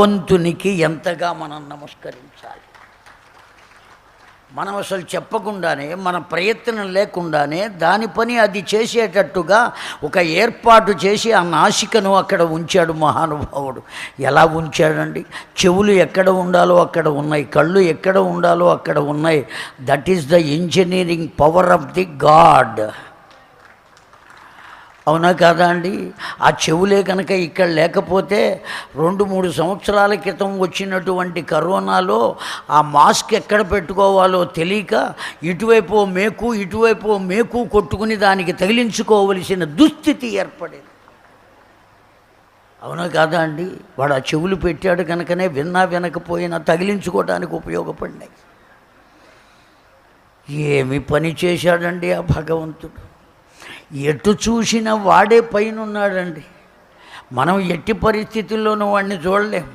భగవంతునికి ఎంతగా మనం నమస్కరించాలి? మనం అసలు చెప్పకుండానే మన ప్రయత్నం లేకుండానే దాని పని అది చేసేటట్టుగా ఒక ఏర్పాటు చేసి ఆ నాసికను అక్కడ ఉంచాడు మహానుభావుడు. ఎలా ఉంచాడండి? చెవులు ఎక్కడ ఉండాలో అక్కడ ఉన్నాయి కళ్ళు ఎక్కడ ఉండాలో అక్కడ ఉన్నాయి. That is the engineering power of the god అవునా కాదా అండి? ఆ చెవులే కనుక ఇక్కడ లేకపోతే రెండు మూడు సంవత్సరాల క్రితం వచ్చినటువంటి కరోనాలో ఆ మాస్క్ ఎక్కడ పెట్టుకోవాలో తెలియక ఇటువైపు మేకు ఇటువైపు మేకు కొట్టుకుని దానికి తగిలించుకోవలసిన దుస్థితి ఏర్పడేది. అవునా కాదా అండి? వాడు ఆ చెవులు పెట్టాడు కనుకనే విన్నా వినకపోయినా తగిలించుకోవడానికి ఉపయోగపడినాయి. ఏమి పని చేశాడండి ఆ భగవంతుడు? ఎటు చూసినా వాడే పైన ఉన్నాడండి మనం ఎట్టి పరిస్థితుల్లోనూ వాడిని చూడలేం.